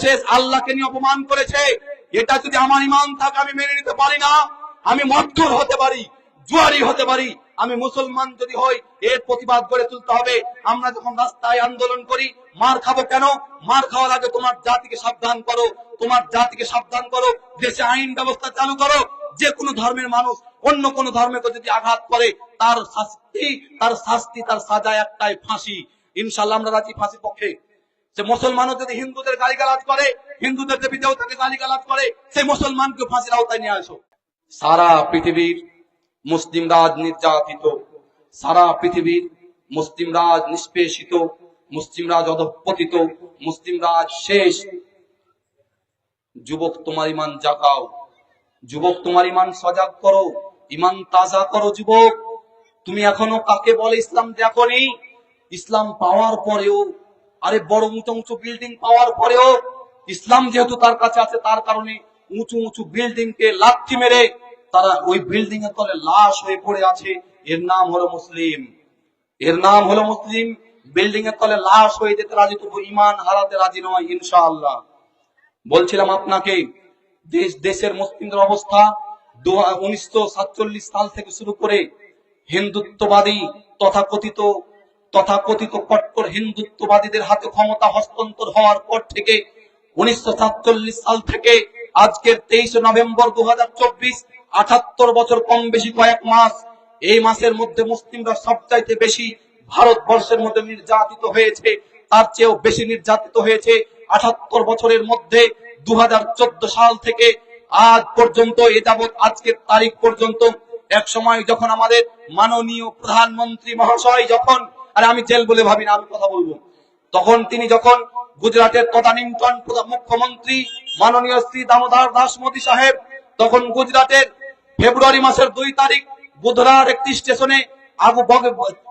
শেষ আল্লাহকে নিয়ে অপমান করেছে। এটা যদি আমার ইমান থাকে, আমি মেনে নিতে পারি না। আমি মধ্যর হতে পারি, জুয়ারি হতে পারি। আমি মুসলমান যদি হই, এর প্রতিবাদ করে তুলতে হবে। আমরা যখন রাস্তায় আন্দোলন করি, মার খাব কেন? মার খাওয়ার আগে তোমার জাতিকে সাবধান করো। তোমার জাতিকে সাবধান করো। দেশে আইন ব্যবস্থা চালু করো। যে কোনো ধর্মের মানুষ অন্য কোন ধর্মকে যদি আঘাত করে, তার শাস্তি তার শাস্তি, তার সাজা একটাই ফাঁসি। ইনশাল্লাহ আমরা রাজি ফাঁসির পক্ষে। যে মুসলমানও যদি হিন্দুদের গালিগালাজ করে, হিন্দুদের দেবী দেবতাকে গালিগালাজ করে, সেই মুসলমানকে ফাঁসির আওতায় নিয়ে আসো। সারা পৃথিবীর মুসলিম রাজ নির্যাতিত, সারা পৃথিবীর মুসলিম রাজ নিষ্পেষিত, মুসলিম রাজ অধপতিত, মুসলিম রাজ শেষ। যুবক তোমার ইমান জাগাও, যুবক তোমার ইমান সজাগ করো ইমান তাজা করো যুবক। তুমি এখনও কাকে বলে ইসলাম দেখনি? ইসলাম পাওয়ার পরেও আরে বড় উঁচু উঁচু বিল্ডিং পাওয়ার পরেও ইসলাম যেহেতু তার কাছে আছে, তার কারণে উঁচু উঁচু বিল্ডিং কে লাথি মেরে তারা ওই বিল্ডিং এর তলে লাশ হয়ে পড়ে আছে। এর নাম হলো মুসলিম। এর নাম হলো মুসলিম। বিল্ডিং এর তলে লাশ হয়ে যেতে রাজি, তবু ইমান হারাতে রাজি নয় ইনশাআল্লাহ। বলছিলাম আপনাকে, দেশ, দেশের মুসলিমদের অবস্থা উনিশশো সাতচল্লিশ সাল থেকে শুরু করে হিন্দুত্ববাদী তথাকথিত তথাকথিত কট্টর হিন্দুত্ববাদীদের হাতে ক্ষমতা হস্তান্তর হওয়ার পর থেকে উনিশশো সাতচল্লিশ সাল থেকে আজকের তেইশে নভেম্বর দু হাজার বছর কম বেশি কয়েক মাস, এই মাসের মধ্যে মুসলিমরা সবচাইতে বেশি ভারতবর্ষের মধ্যে নির্যাতিত হয়েছে, তার চেয়েও বেশি নির্যাতিত হয়েছে আঠাত্তর বছরের মধ্যে দু হাজার চোদ্দ সাল থেকে আজ পর্যন্ত এ যাবৎ আজকের তারিখ পর্যন্ত। এক সময় যখন আমাদের মাননীয় প্রধানমন্ত্রী মহাশয় যখন আরে আমি জেল বলে ভাবি না, আমি কথা বলব। তখন তিনি যখন গুজরাটের তদানীন্তন মুখ্যমন্ত্রী মাননীয় শ্রী দামোদর দাস মোদী সাহেব, তখন গুজরাটের ফেব্রুয়ারি মাসের দুই তারিখ বুধবার একটি স্টেশনে আগু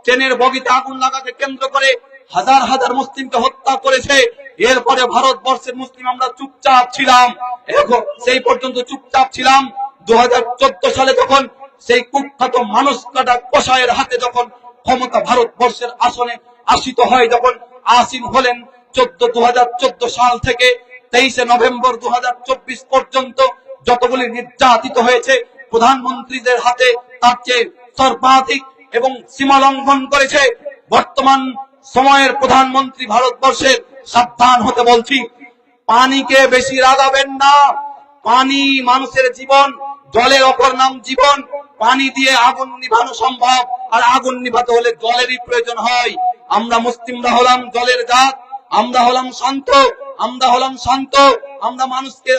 ট্রেনের বগিতে আগুন লাগাকে কেন্দ্র করে হাজার হাজার মুসলিমকে হত্যা করেছে। এরপরে ভারতবর্ষের মুসলিম আমরা চুপচাপ ছিলাম। এখন সেই পর্যন্ত চুপচাপ ছিলাম। দু হাজার চোদ্দ সালে যখন সেই কুখ্যাত মানুষ কাটা কষায়ের হাতে যখন ক্ষমতা ভারতবর্ষের আসনে আসিত হয় যখন আসীন হলেন চোদ্দ দু সাল থেকে তেইশে নভেম্বর দু পর্যন্ত যতগুলি নির্যাতিত হয়েছে, প্রধানমন্ত্রীদের হাতে তার চেয়ে সর্বাধিক এবং সীমা লঙ্ঘন করেছে। বর্তমান সময়ের প্রধানমন্ত্রী ভারতবর্ষের সাবধান হতে বলছি, পানিকে বেশি রাগাবেন না। পানি মানুষের জীবন, জলের অপর নাম জীবন। পানি দিয়ে আগুন নিভানো সম্ভব, আর আগুন নিভাতে হলে জলেরই প্রয়োজন হয়। আমরা মুসলিমরা হলাম জলের জাত, আমরা হলাম শান্ত, আমরা হলাম শান্ত। আমরা মানুষকে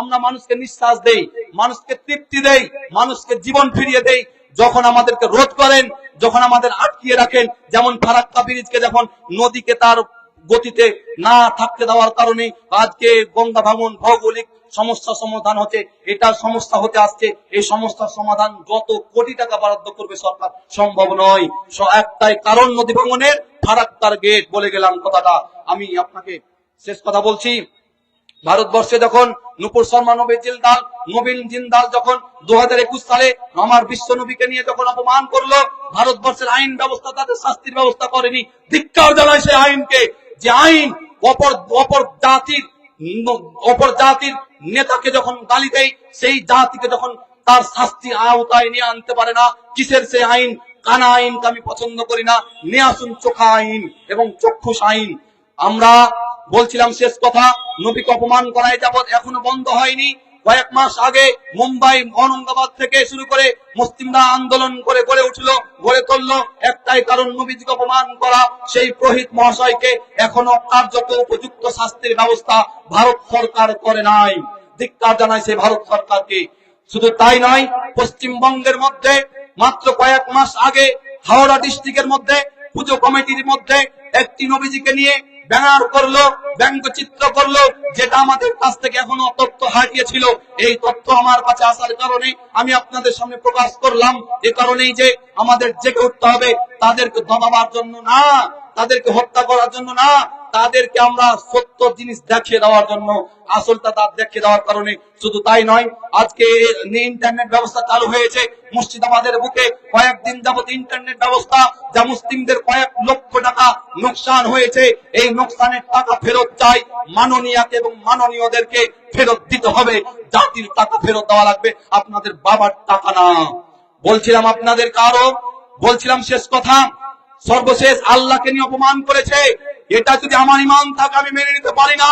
আমরা মানুষকে নিঃশ্বাস দেই, মানুষকে তৃপ্তি দেই, মানুষকে জীবন ফিরিয়ে দেই। যখন আমাদেরকে রোধ করেন, যখন আমাদের আটকিয়ে রাখেন, যেমন ফারাক্কা ব্রিজকে যখন নদীকে তার গতিতে না থাকতে দেওয়ার কারণে আজকে গঙ্গা ভাঙন ভৌগোলিক সমস্যা সমাধান হচ্ছে। এটা সমস্যা হতে আসছে। এই সমস্যার সমাধান যত কোটি টাকা বরাদ্দ করবে সরকার সম্ভব নয়। একটাই কারণ নদী ভাঙনের ফারাক্কার গেট, বলে গেলাম কথাটা। আমি আপনাকে শেষ কথা বলছি। ভারতবর্ষে যখন নুপুর শর্মা নবীন জিন্দাল নবীন জিন্দাল যখন দু হাজার একুশ সালে আমার বিশ্ব নবীকে নিয়ে যখন অপমান করল, ভারতবর্ষের আইন ব্যবস্থা তাদের শাস্তির ব্যবস্থা করেনি। ধিক্কার জানায় সেই আইনকে। যে আইন অপর অপর জাতির অপর জাতির নেতাকে যখন গালি দেয়, সেই জাতিকে যখন তার শাস্তি আওতায় নিয়ে আনতে পারে না, কিসের সেই আইন? কানা আইনকে আমি পছন্দ করি না। নিয়ে আসুন চোখা আইন এবং চক্ষুষ আইন। আমরা বলছিলাম শেষ কথা, নবীকে অপমান করায় যাবৎ এখনও বন্ধ হয়নি। কয়েক মাস আগে মুম্বাই ঔরঙ্গাবাদ থেকে শুরু করে মুসলিমরা আন্দোলন করে গড়ে উঠল, গড়ে তুললো। একটাই কারণ নবীজিকে অপমান করা, সেই প্রহিত মহাশয়কে এখনও কার্যত উপযুক্ত শাস্তির ব্যবস্থা ভারত সরকার করে নাই। ধিক্কার জানায় সেই ভারত সরকারকে। শুধু তাই নয়, পশ্চিমবঙ্গের মধ্যে মাত্র কয়েক মাস আগে হাওড়া ডিস্ট্রিক্টের মধ্যে পুজো কমিটির মধ্যে একটি নবীজিকে নিয়ে ব্যানার করল ব্যঙ্গচিত্র করল, যেটা আমাদের কাছ থেকে এখনও তথ্য হারিয়েছিল। এই তথ্য আমার কাছে আসার কারণে আমি আপনাদের সামনে প্রকাশ করলাম। এ কারণেই যে আমাদের জেগে উঠতে হবে। তাদেরকে দমাবার জন্য না, তাদেরকে হত্যা করার জন্য না তাদেরকে আমরা সত্য জিনিস দেখিয়ে দেওয়ার জন্য, আসলটা তার দেখিয়ে দেওয়ার কারণে শুধু তাই নয়, আজকে ইন্টারনেট ব্যবস্থা চালু হয়েছে মুর্শিদাবাদের বুকে কয়েকদিন যাবত ইন্টারনেট ব্যবস্থা, যা মুসলিমদের কয়েক লক্ষ টাকা নোকসান হয়েছে, এই নোকসানের টাকা ফেরত চাই, মাননীয়াকে এবং মাননীয়দেরকে ফেরত দিতে হবে, জাতির টাকা ফেরত দেওয়া লাগবে, আপনাদের বাবার টাকা না। বলছিলাম আপনাদের কারও, বলছিলাম শেষ কথা, সর্বশেষ আল্লাহকে নিয়ে অপমান করেছে এটা যদি আমার ইমান থাকে, আমি মেনে নিতে পারি না,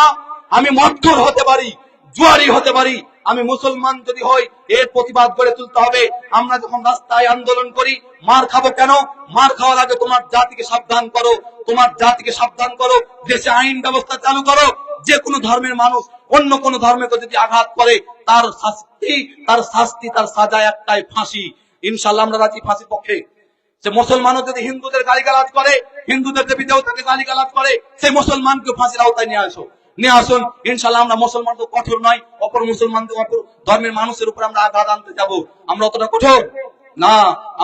আমি মধ্যর হতে পারি, জুয়ারি হতে পারি। আমি মুসলমান যদি হই, এর প্রতিবাদ করে তুলতে হবে। আমরা যখন রাস্তায় আন্দোলন করি, মার খাব কেন? মার খাওয়ার আগে তোমার জাতিকে সাবধান করো, তোমার জাতিকে সাবধান করো, দেশে আইন ব্যবস্থা চালু করো। যে কোনো ধর্মের মানুষ, অন্য কোন ধর্মকে যদি আঘাত করে, তার শাস্তি তার শাস্তি, তার সাজা একটাই ফাঁসি। ইনশাল্লাহ আমরা রাজি ফাঁসির পক্ষে। যে মুসলমানও যদি হিন্দুদের গালিগালাজ করে, হিন্দুদের দেবী দেবতাকে গালিগালাজ করে, সেই মুসলমানকে ফাঁসির আওতায় নিয়ে আসো। নিয়ে আসুন ইনশাল্লাহ আমরা মুসলমান তো কঠোর নয়, অপর মুসলমান অপর ধর্মের মানুষের উপর আমরা আঘাত আনতে যাব। আমরা অতটা কঠোর? না,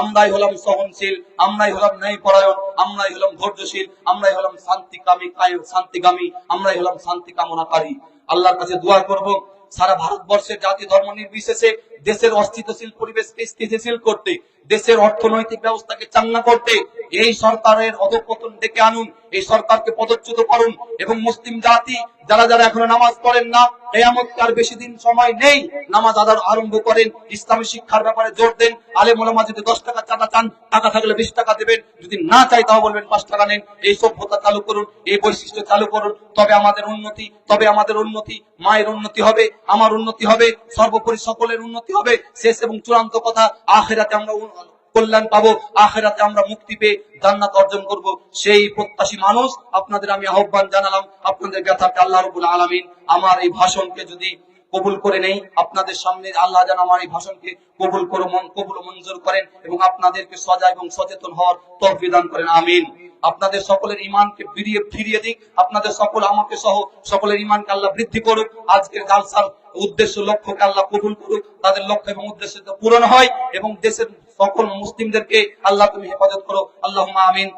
আমরাই হলাম সহনশীল, আমরাই হলাম ন্যায় পরায়ণ আমরাই হলাম ধৈর্যশীল, আমরাই হলাম শান্তিকামী শান্তিগামী, আমরাই হলাম শান্তি কামনাকারী আল্লাহর কাছে দোয়া করব, সারা ভারতবর্ষের জাতি ধর্ম নির্বিশেষে দেশের অস্থিতিশীল পরিবেশকে স্থিতিশীল করতে, দেশের অর্থনৈতিক ব্যবস্থাকে চাঙ্গা করতে, এই সরকারের অধপতন ডেকে আনুন, এই সরকারকে পদচ্যুত করুন এবং মুসলিম জাতি, যারা যারা এখনও নামাজ পড়েন না, কেয়ামত বেশি দিন সময় নেই, নামাজ আদার আরম্ভ করেন, ইসলামী শিক্ষার ব্যাপারে জোর দেন, আলেম ওলামা যদি দশ টাকা চাঁদা চান, টাকা থাকলে বিশ টাকা দেবেন, যদি না চাই তাও বলবেন পাঁচ টাকা নেন, এই সভ্যতা চালু করুন, এই বৈশিষ্ট্য চালু করুন, তবে আমাদের উন্নতি, তবে আমাদের উন্নতি, মায়ের উন্নতি হবে, আমার উন্নতি হবে, সর্বোপরি সকলের উন্নতি হবে। শেষ এবং চূড়ান্ত কথা আখেরাতে আমরা কল্যাণ পাবো। আখেরাতে আমরা মুক্তি পেয়ে জান্নাত অর্জন করব। সেই প্রত্যাশী মানুষ, আপনাদের আমি আহ্বান জানালাম, আপনাদের ব্যথাকে আল্লাহ রবুল আলমিন আমার এই ভাষণকে যদি কবুল করে নেই। আপনাদের সামনে আল্লাহ যেন আমার এই ভাষণকে কবুল করে কবুল মঞ্জুর করেন এবং আপনাদেরকে সজা এবং সচেতন হওয়ার তৌফিক করেন। আমিন। আপনাদের সকলের ইমানকে ফিরিয়ে ফিরিয়ে দিক। আপনাদের সকল আমাকে সহ সকলের ইমানকে আল্লাহ বৃদ্ধি করুক। আজকের জালসার উদ্দেশ্য লক্ষ্যকে আল্লাহ কবুল করুক। তাদের লক্ষ্য এবং উদ্দেশ্য পূরণ হয় এবং দেশের সকল মুসলিমদেরকে আল্লাহ তুমি হেফাজত করো। আল্লাহ আমিন।